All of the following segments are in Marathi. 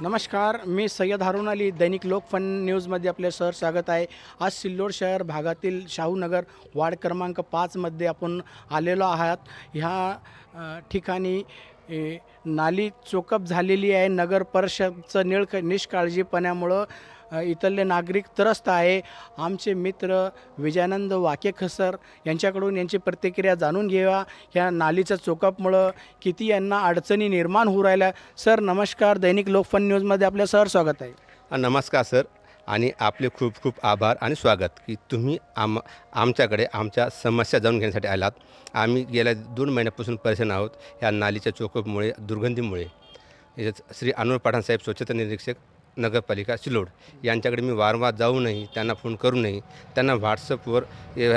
नमस्कार मी सय्यद हारून अली दैनिक लोकफन न्यूजमध्ये आपले सर स्वागत आहे. आज सिल्लोड शहर भागातील शाहूनगर वार्ड क्रमांक पाचमध्ये आपण आलेलो आहात. ह्या ठिकाणी नाली चोकअप झालेली आहे. नगर परिषदचं निळ निष्काळजीपणामुळं इथले नागरिक त्रस्त आहे. आमचे मित्र विजयानंद वाकेखसर यांच्याकडून यांची प्रतिक्रिया जाणून घेवा ह्या नालीच्या चोकअपमुळं किती यांना अडचणी निर्माण होऊ राहिल्या. सर नमस्कार. दैनिक लोकफन न्यूजमध्ये आपलं सर स्वागत आहे. नमस्कार सर. आणि आपले खूप खूप आभार आणि स्वागत की तुम्ही आम आमच्याकडे आमच्या समस्या जाणून घेण्यासाठी आलात. आम्ही गेल्या दोन महिन्यापासून परेशान आहोत या नालीच्या चोकपमुळे दुर्गंधीमुळे. श्री अनवर पठाण साहेब स्वच्छता निरीक्षक नगरपालिका सिल्लोड. यांच्याकडे मी वारंवार जाऊनही त्यांना फोन करू नये त्यांना व्हॉट्सअपवर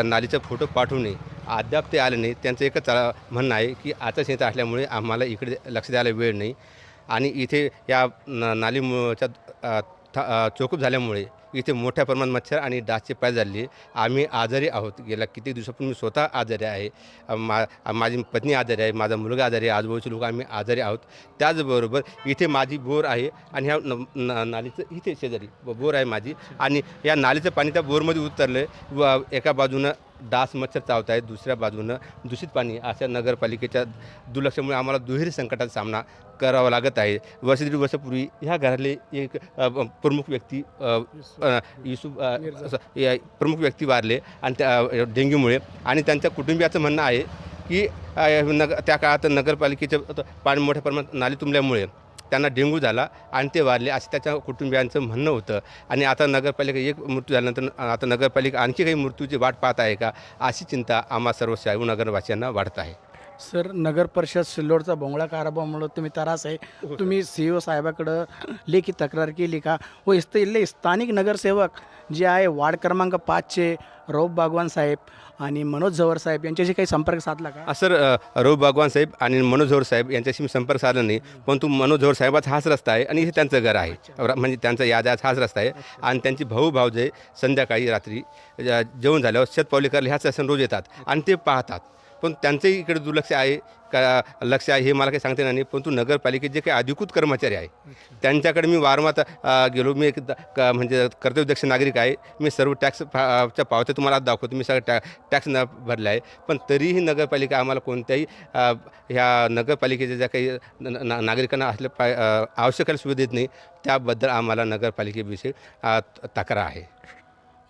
नालीचा फोटो पाठवू नये. अद्याप ते आले नाही त्यांचं एकच म्हणणं आहे की आचारसंहिता असल्यामुळे आम्हाला इकडे लक्ष द्यायला वेळ नाही. आणि इथे या न नालीमुळच्या चोकूप झाल्यामुळे इथे मोठ्या प्रमाणात मच्छर आणि डासचे पाय झाले आम्ही आजारी आहोत. गेल्या किती दिवसापूर्वी मी स्वतः आजारी आहे. मा माझी पत्नी आजारी आहे. माझा मुलगा आजारी आहे. आजूबाजूचे लोक आम्ही आजारी आहोत. त्याचबरोबर इथे माझी बोर आहे आणि ह्या न, नालीचं इथे शेजारी बोर आहे माझी. आणि या नालीचं पाणी त्या बोरमध्ये उतरलं आहे व एका बाजूनं डास मच्छर चावत आहेत दुसऱ्या बाजूनं दूषित पाणी अशा नगरपालिकेच्या दुर्लक्षामुळे आम्हाला दुहेरी संकटाचा सामना करावा लागत आहे. वर्ष दीड वर्षापूर्वी ह्या घरातले एक प्रमुख व्यक्ती युसुफ प्रमुख व्यक्ती वारले आणि त्या डेंग्यूमुळे आणि त्यांच्या कुटुंबियाचं म्हणणं आहे की नग त्या काळात नगरपालिकेचं पाणी मोठ्या प्रमाणात नाली तुंबल्यामुळे त्यांना डेंग्यू झाला आणि ते वारले असं त्याच्या कुटुंबियांचं म्हणणं होतं. आणि आता नगरपालिका एक मृत्यू झाल्यानंतर आता नगरपालिका आणखी काही मृत्यूची वाट पाहत आहे का अशी चिंता आम्हा सर्व शाहू नगरवासियांना वाढत आहे. सर नगर परिषद सिल्लोडचा बोंगळा कारभारामुळं तुम्ही त्रास आहे. तुम्ही सी ओ साहेबाकडं लेखी तक्रार केली का? व इथं इथले स्थानिक नगरसेवक जे आहे वार्ड क्रमांक पाचचे रौफ बागवान साहेब आणि मनोज झवर साहेब यांच्याशी काही संपर्क साधला का? हा, सर रघु भगवान साहेब आणि मनोज झोर साहेब यांच्याशी मी संपर्क साधला नाही परंतु मनोज झोर साहेबाचा हाच रस्ता आहे आणि इथे त्यांचं घर आहे. म्हणजे त्यांचा यादाचा हाच रस्ता आहे. आणि त्यांची भाऊ भावजे संध्याकाळी रात्री जेवण झाल्यावर शेतपावली करायला ह्याच रोज येतात आणि ते पाहतात. पण त्यांचंही इकडे दुर्लक्ष आहे. का लक्ष आहे हे मला काही सांगता येणार नाही. परंतु नगरपालिकेत जे काही अधिकृत कर्मचारी आहे त्यांच्याकडे मी वारंवार गेलो. मी एक म्हणजे कर्तव्यदक्ष नागरिक आहे. मी सर्व टॅक्स च्या पावत्या तुम्हाला आज दाखवतो. मी सगळं टॅ टॅक्स न भरला आहे पण तरीही नगरपालिका आम्हाला कोणत्याही ह्या नगरपालिकेच्या ज्या काही नागरिकांना असल्या अ, आवश्यक सुविधा देत नाही त्याबद्दल आम्हाला नगरपालिकेविषयी तक्रार आहे.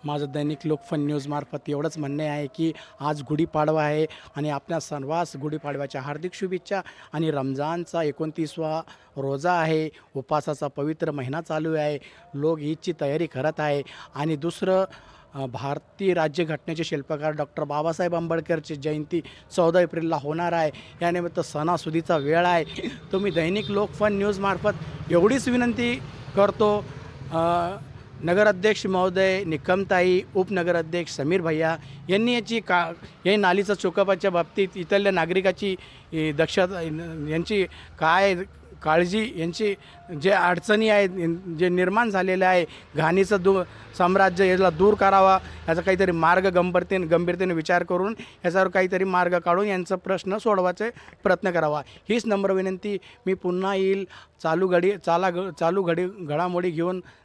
माझं दैनिक लोकफन न्यूजमार्फत एवढंच म्हणणे आहे की आज गुढीपाडवा आहे आणि आपल्या सर्वांस गुढीपाडव्याच्या हार्दिक शुभेच्छा. आणि रमजानचा एकोणतीसवा रोजा आहे. उपासाचा पवित्र महिना चालू आहे. लोक ईदची तयारी करत आहे. आणि दुसरं भारतीय राज्यघटनेचे शिल्पकार डॉक्टर बाबासाहेब आंबेडकरची जयंती चौदा एप्रिलला होणार आहे. यानिमित्त सणासुदीचा वेळ आहे. तुम्ही दैनिक लोकफन न्यूजमार्फत एवढीच विनंती करतो. नगराध्यक्ष महोदय निकमताई उपनगराध्यक्ष समीर भैया यांनी याची का या नालीचा चोकापाच्या बाबतीत इथल्या नागरिकाची दक्षता यांची काय काळजी यांची जे अडचणी आहेत जे निर्माण झालेले आहे घाणीचं दू साम्राज्य याला दूर करावा याचा काहीतरी मार्ग गंभीरतेने गंभीरतेने विचार करून याच्यावर काहीतरी मार्ग काढून यांचा प्रश्न सोडवायचे प्रयत्न करावा. हीच नम्र विनंती मी पुन्हा येईल चालू घडी चाला चालू घडी घडामोडी घेऊन